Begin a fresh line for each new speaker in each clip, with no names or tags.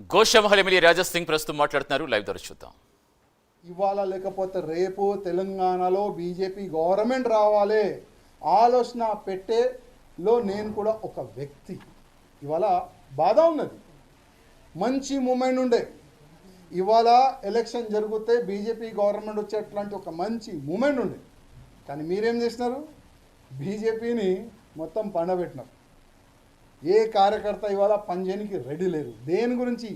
Goshamahal MLA Raja Singh ప్రస్తుతం మాట్లాడుతున్నారు. Live ద్వారా చూద్దాం.
ఇవాళ లేకపోతే రేపు తెలంగాణలో బీజేపీ గవర్నమెంట్ రావాలి. ఆలోచన పెట్టేలో నేను కూడా ఒక వ్యక్తి. ఇవాళ బాధ ఉన్నది. మంచి మూమెంట్ ఉండే. ఇవాళ ఎలక్షన్ జరిగితే బీజేపీ గవర్నమెంట్ వచ్చేట్లాంటి ఒక మంచి మూమెంట్ ఉండే. కానీ మీరేం చేసినారు? బీజేపీని మొత్తం పండబెట్టినారు. ఏ కార్యకర్త ఇవాళ పనిచేయడానికి రెడీ లేరు దేని గురించి?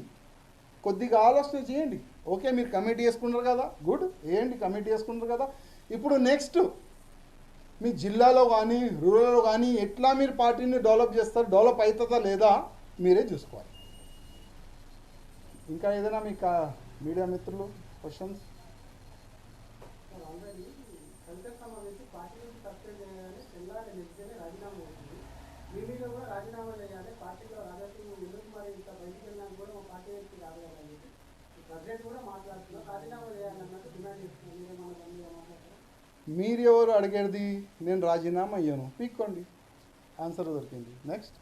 కొద్దిగా ఆలోచన చేయండి. ఓకే మీరు కమిటీ వేసుకున్నారు కదా? గుడ్. వేయండి కమిటీ వేసుకున్నారు కదా? ఇప్పుడు నెక్స్ట్ మీ జిల్లాలో కానీ రూరల్లో కానీ ఎట్లా మీరు పార్టీని డెవలప్ చేస్తారు? డెవలప్ అవుతుందా లేదా? మీరే చూసుకోవాలి. ఇంకా ఏదైనా మీకు మీడియా మిత్రులు క్వశ్చన్స్
ఆల్రెడీ కవితకు సంబంధించి పార్టీ నుంచి సస్పెండ్ చేయాలని తెల్లారి నిలిస్తేనే రాజీనామా చేసింది మీ మీద కూడా రాజీనామా చేయాలి పార్టీలో రాజకీయ ఎందుకు మరి ఇంత బయటికి వెళ్ళాలని కూడా మా పార్టీ అని చెప్పి ప్రెసిడెంట్ కూడా మాట్లాడుతున్నారు రాజీనామా చేయాలన్నట్టు డిమాండ్ చేస్తున్నారు
మీరు ఎవరు అడిగేది? నేను రాజీనామా అయ్యాను. పీక్కోండి. ఆన్సర్ దొరికింది. నెక్స్ట్.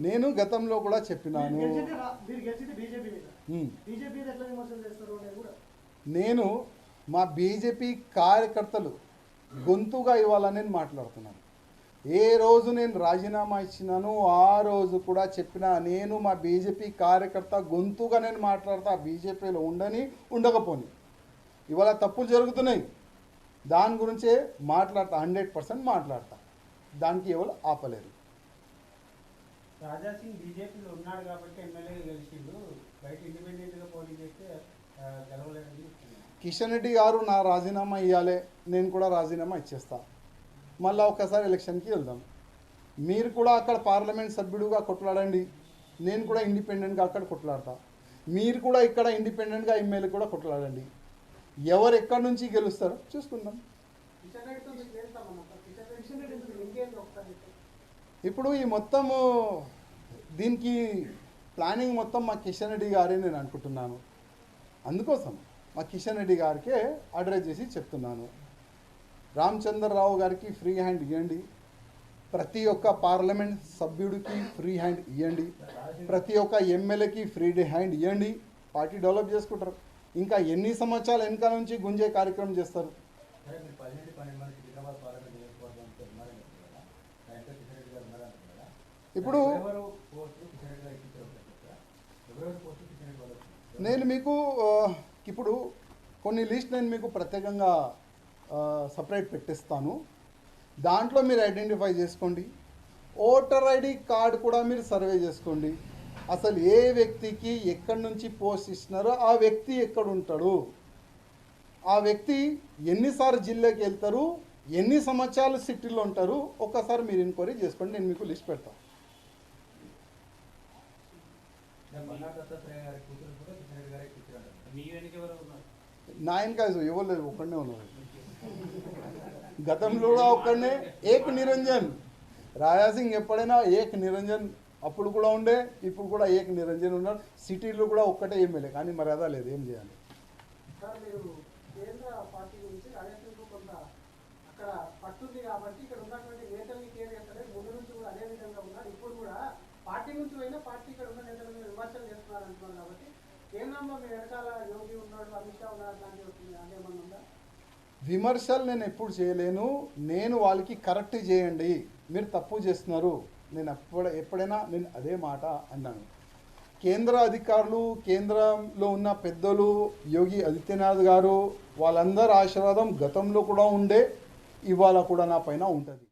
నేను గతంలో కూడా చెప్పినాను. నేను మా బీజేపీ కార్యకర్తలు గొంతుగా ఇవ్వాలని నేను మాట్లాడుతున్నాను. ఏ రోజు నేను రాజీనామా ఇచ్చినాను ఆ రోజు కూడా చెప్పిన నేను మా బీజేపీ కార్యకర్త గొంతుగా నేను మాట్లాడతా బీజేపీలో ఉండని ఉండకపోని. ఇవాళ తప్పులు జరుగుతున్నాయి. దాని గురించే మాట్లాడతా హండ్రెడ్ పర్సెంట్ మాట్లాడతా. దానికి ఎవరు ఆపలేరు.
రాజా సింగ్ బీజేపీలో ఉన్నాడు కాబట్టి ఎమ్మెల్యేగా గెలిచిండు. బయట ఇండిపెండెంట్గా పోటీ చేస్తే
కిషన్ రెడ్డి గారు నా రాజీనామా ఇవ్వాలి నేను కూడా రాజీనామా ఇచ్చేస్తా. మళ్ళీ ఒకసారి ఎలక్షన్కి వెళ్దాం. మీరు కూడా అక్కడ పార్లమెంట్ సభ్యుడుగా కొట్లాడండి నేను కూడా ఇండిపెండెంట్గా అక్కడ కొట్లాడతా. మీరు కూడా ఇక్కడ ఇండిపెండెంట్గా ఎమ్మెల్యే కూడా కొట్లాడండి. ఎవరు ఎక్కడి నుంచి గెలుస్తారో చూసుకుందాం. ఇప్పుడు ఈ మొత్తము దీనికి ప్లానింగ్ మొత్తం మా కిషన్ రెడ్డి గారే నేను అనుకుంటున్నాను. అందుకోసం మా కిషన్ రెడ్డి గారికే అడ్రస్ చేసి చెప్తున్నాను. రామచంద్రరావు గారికి ఫ్రీ హ్యాండ్ ఇవ్వండి ప్రతి ఒక్క పార్లమెంట్ సభ్యుడికి ఫ్రీ హ్యాండ్ ఇవ్వండి ప్రతి ఒక్క ఎమ్మెల్యేకి ఫ్రీ హ్యాండ్ ఇవ్వండి పార్టీ డెవలప్ చేసుకుంటారు. ఇంకా ఎన్ని సంవత్సరాల వెనక నుంచి గుంజే కార్యక్రమం చేస్తారు? ఇప్పుడు నేను మీకు ఇప్పుడు కొన్ని లిస్ట్ నేను మీకు ప్రత్యేకంగా సపరేట్ పెట్టిస్తాను. దాంట్లో మీరు ఐడెంటిఫై చేసుకోండి. ఓటర్ ఐడి కార్డు కూడా మీరు సర్వే చేసుకోండి. అసలు ఏ వ్యక్తికి ఎక్కడి నుంచి పోస్ట్ ఇచ్చినారో ఆ వ్యక్తి ఎక్కడ ఉంటాడు ఆ వ్యక్తి ఎన్నిసార్లు జిల్లాకి వెళ్తారు? ఎన్ని సంవత్సరాలు సిటీలో ఉంటారు? ఒక్కసారి మీరు ఎంక్వైరీ చేసుకోండి. నేను మీకు లిస్ట్ పెడతాను
నేను బంగారు దత్తాత్రేయ గారి కూతురు కూడా కిషన్ రెడ్డి గారే ఇచ్చారు
మీ వెనక ఎవరు ఉన్నారు
నా వెనక ఎవరు లేదు ఒక్కడనే ఉన్నారు గతంలో కూడా ఒక్కడనే ఏక్ నిరంజన్. రాజాసింగ్ ఎప్పుడైనా ఏక్ నిరంజన్ అప్పుడు కూడా ఉండే ఇప్పుడు కూడా ఏక్ నిరంజన్ ఉన్నాడు. సిటీలో కూడా ఒక్కటే ఎమ్మెల్యే కానీ మర్యాద లేదు ఏం చేయాలి?
సార్ మీరు కేంద్ర పార్టీ గురించి రాజకీయంకు కొంత అక్కడ పట్టుంది కాబట్టి ఇక్కడ ఉన్నటువంటి నేతల్ని కేర్ చేస్తారు ముందు నుంచి కూడా అదే విధంగా ఉన్నారు ఇప్పుడు కూడా పార్టీ నుంచి పోయినా పార్టీ ఇక్కడ ఉన్న నేతల మీద విమర్శలు చేస్తున్నారు అంటున్నారు కాబట్టి కేంద్రంలో మీ వెనకాల యోగి ఉన్నాడు అమిత్ షా ఉన్నాడు అట్లాంటివి వస్తుంది అదేమన్నా ఉందా
విమర్శలు నేను ఎప్పుడు చేయలేను. నేను వాళ్ళకి కరెక్ట్ చేయండి. మీరు తప్పు చేస్తున్నారు. నేను ఎప్పుడ ఎప్పుడైనా నేను అదే మాట అన్నాను. కేంద్ర అధికారులు కేంద్రంలో ఉన్న పెద్దలు యోగి ఆదిత్యనాథ్ గారు వాళ్ళందరి ఆశీర్వాదం గతంలో కూడా ఉండే ఇవాళ కూడా నా పైన ఉంటుంది.